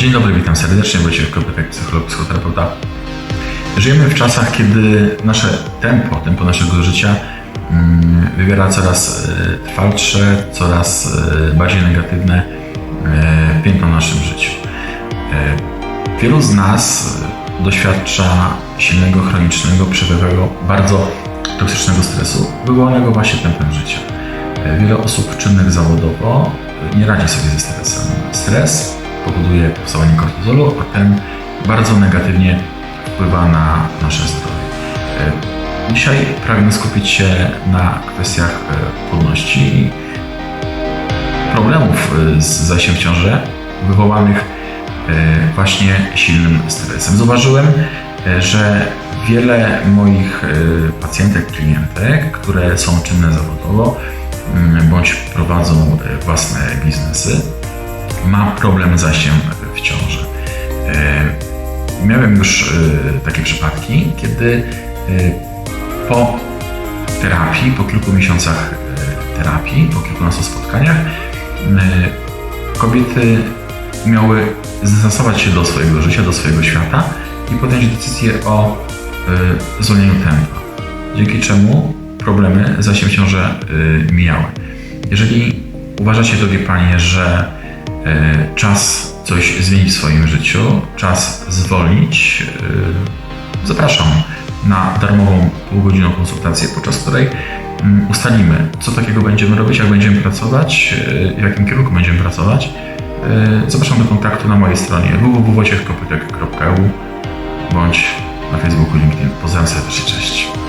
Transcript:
Dzień dobry, witam serdecznie, Wojciech Kopytek, psycholog, psychoterapeuta. Żyjemy w czasach, kiedy nasze tempo, tempo naszego życia mm, wywiera coraz e, trwalsze, coraz e, bardziej negatywne e, piętno na naszym życiu. Wielu z nas doświadcza silnego, chronicznego, przewlewego, bardzo toksycznego stresu, wywołanego właśnie tempem życia. Wiele osób czynnych zawodowo nie radzi sobie ze stresem. Stres powoduje powstawanie kortyzolu, a ten bardzo negatywnie wpływa na nasze zdrowie. E, Dzisiaj pragnę skupić się na kwestiach e, płodności i problemów e, z zajściem w ciążę wywołanych e, właśnie silnym stresem. Zauważyłem, e, że wiele moich e, pacjentek, klientek, które są czynne zawodowo mm, bądź prowadzą e, własne biznesy, ma problem z zajściem w ciążę. E, Miałem już e, takie przypadki, kiedy e, po terapii, po kilku miesiącach terapii, po kilkunastu spotkaniach, kobiety miały zastosować się do swojego życia, do swojego świata i podjąć decyzję o zwolnieniu tempa, dzięki czemu problemy z ciążę e, mijały. Jeżeli uważacie, drogie panie, że czas coś zmienić w swoim życiu, czas zwolnić, e, zapraszam na darmową półgodzinną konsultację, podczas której mm, ustalimy, co takiego będziemy robić, jak będziemy pracować, e, w jakim kierunku będziemy pracować. E, Zapraszam do kontaktu na mojej stronie www.wojciechkopytek.eu bądź na Facebooku, LinkedIn. Pozdrawiam serdecznie, cześć.